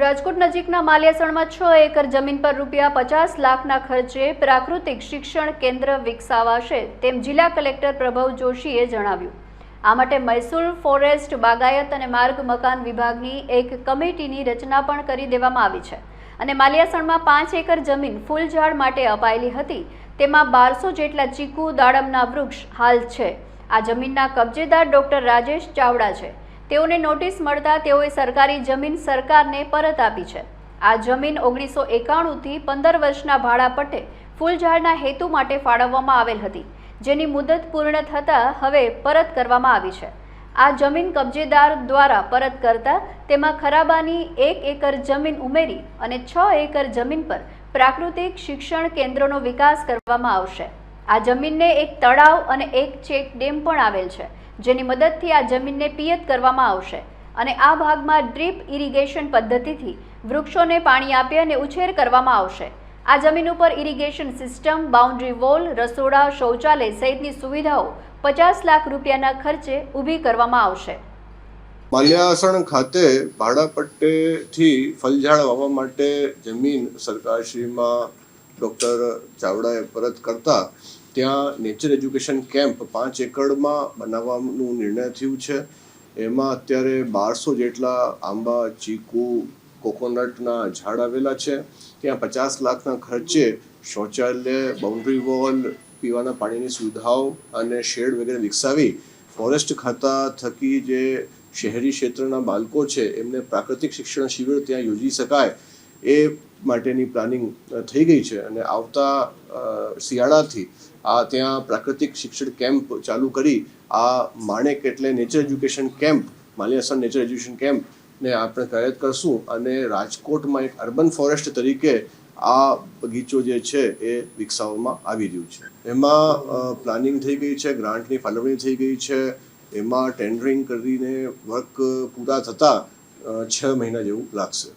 રાજકોટ નજીકના માલિયાસણમાં છ એકર જમીન પર રૂપિયા પચાસ લાખના ખર્ચે પ્રાકૃતિક શિક્ષણ કેન્દ્ર વિકસાવાશે તેમ જિલ્લા કલેક્ટર પ્રભવ જોશીએ જણાવ્યું. આ માટે મૈસૂર ફોરેસ્ટ, બાગાયત અને માર્ગ મકાન વિભાગની એક કમિટીની રચના પણ કરી દેવામાં આવી છે અને માલિયાસણમાં પાંચ એકર જમીન ફૂલઝાડ માટે અપાયેલી હતી. તેમાં બારસો જેટલા ચીકુ, દાડમના વૃક્ષ હાલ છે. આ જમીનના કબજેદાર ડોક્ટર રાજેશ ચાવડા છે. તેઓને નોટિસ મળતા તેઓએ સરકારી જમીન સરકારને પરત આપી છે. આ જમીન ઓગણીસો એકાણુંથી પંદર વર્ષના ભાડા પટ્ટે ફૂલઝાડના હેતુ માટે ફાળવવામાં આવેલ હતી, જેની મુદત પૂર્ણ થતાં હવે પરત કરવામાં આવી છે. આ જમીન કબજેદાર દ્વારા પરત કરતા તેમાં ખરાબાની એક એકર જમીન ઉમેરી અને છ એકર જમીન પર પ્રાકૃતિક શિક્ષણ કેન્દ્રનો વિકાસ કરવામાં આવશે. આ જમીનને એક તળાવ અને એક ચેક ડેમ પણ આવેલ છે. જેની મદદથી આ જમીનને પિયત કરવામાં આવશે અને આ ભાગમાં ડ્રીપ ઇરિગેશન પદ્ધતિથી વૃક્ષોને પાણી આપી અને ઉછેર કરવામાં આવશે. આ જમીન ઉપર ઇરિગેશન સિસ્ટમ, બાઉન્ડ્રી વોલ, રસોડા, શૌચાલય સહિતની સુવિધાઓ પચાસ લાખ રૂપિયાના ખર્ચે ઊભી કરવામાં આવશે. માલ્યાસણ ખાતે ભાડાપટ્ટેથી ફલઝાડ વાવવા માટે જમીન સરકારશ્રીમાં ડૉક્ટર ચાવડાએ પરત કરતા ત્યાં નેચર એજ્યુકેશન કેમ્પ પાંચ એકડમાં બનાવવાનું નિર્ણય થયું છે. એમાં અત્યારે બારસો જેટલા આંબા, ચીકુ, કોકોનટના ઝાડ આવેલા છે. ત્યાં પચાસ લાખના ખર્ચે શૌચાલય બાઉન્ડ્રી વોલ પીવાના પાણીની સુવિધાઓ અને શેડ વગેરે વિકસાવી ફોરેસ્ટ ખાતા થકી જે શહેરી ક્ષેત્રના બાળકો છે, એમને પ્રાકૃતિક શિક્ષણ શિબિર ત્યાં યોજી શકાય. એ માટેની પ્લાનિંગ થઈ ગઈ છે અને આવતા શિયાળાથી આ ત્યાં પ્રાકૃતિક શિક્ષણ કેમ્પ ચાલુ કરી, આ માણેક એટલે nature education camp Maliyasan nature education camp ને આપણે કાર્યરત કરશું અને રાજકોટમાં એક અર્બન ફોરેસ્ટ તરીકે આ બગીચો જે છે એ વિકસાવવામાં આવી રહ્યું છે. એમાં પ્લાનિંગ થઈ ગઈ છે, ગ્રાન્ટની ફાળવણી થઈ ગઈ છે, એમાં ટેન્ડરિંગ કરીને વર્ક પૂરા થતાં છ મહિના જેવું લાગશે.